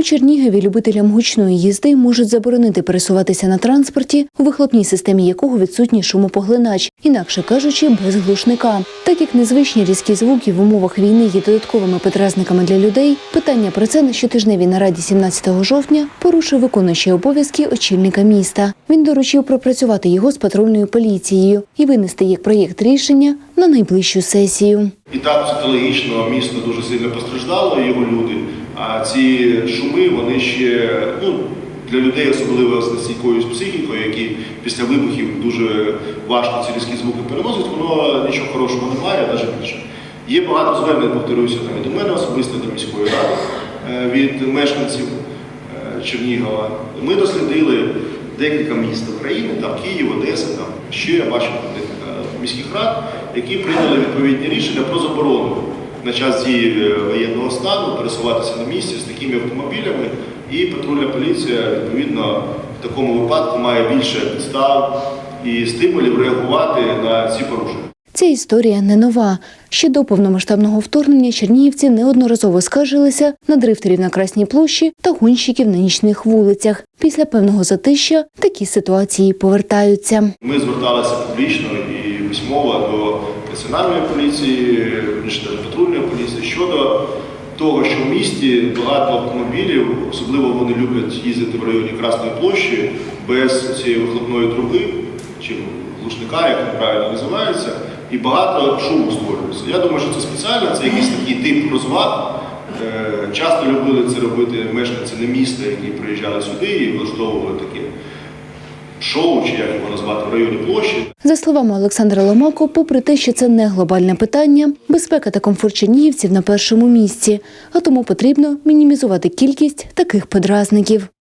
У Чернігові любителям гучної їзди можуть заборонити пересуватися на транспорті, у вихлопній системі якого відсутній шумопоглинач, інакше кажучи, без глушника. Так як незвичні різкі звуки в умовах війни є додатковими подразниками для людей, питання про це на щотижневій нараді 17 жовтня порушив виконуючий обов'язки очільника міста. Він доручив пропрацювати його з патрульною поліцією і винести як проєкт рішення на найближчу сесію. І так психологічно місто дуже сильно постраждало, його люди. А ці шуми, вони ще ну, для людей, особливо з нестійкою психікою, які після вибухів дуже важко ці різкі звуки переносять, воно нічого хорошого немає, навіть більше. Є багато звернень, повторюся, там і до мене особисто до міської ради е, від мешканців е, Чернігова. Ми дослідили декілька міст України, там Київ, Одеса, там ще я бачив декілька міських рад, які прийняли відповідні рішення про заборону на час дії е, воєнного стану пересуватися на місці з такими автомобілями, і патрульна поліція відповідно в такому випадку має більше підстав і стимулів реагувати на ці порушення. Ця історія не нова. Ще до повномасштабного вторгнення чернігівці неодноразово скаржилися на дрифтерів на Красній площі та гонщиків на нічних вулицях. Після певного затища такі ситуації повертаються. Ми зверталися публічно і письмово до національної поліції, патрульної поліції щодо того, що в місті багато автомобілів, особливо вони люблять їздити в районі Красної площі без цієї вихлопної труби чи глушника, як правильно називається, і багато шуму створюється. Я думаю, що це спеціально, це якийсь такий тип розваг. Е, Часто любили це робити мешканці не міста, які приїжджали сюди і влаштовували таке шоу, чи як його назвати, в районі площі. За словами Олександра Ломако, попри те, що це не глобальне питання, безпека та комфорт чернігівців на першому місці, а тому потрібно мінімізувати кількість таких подразників.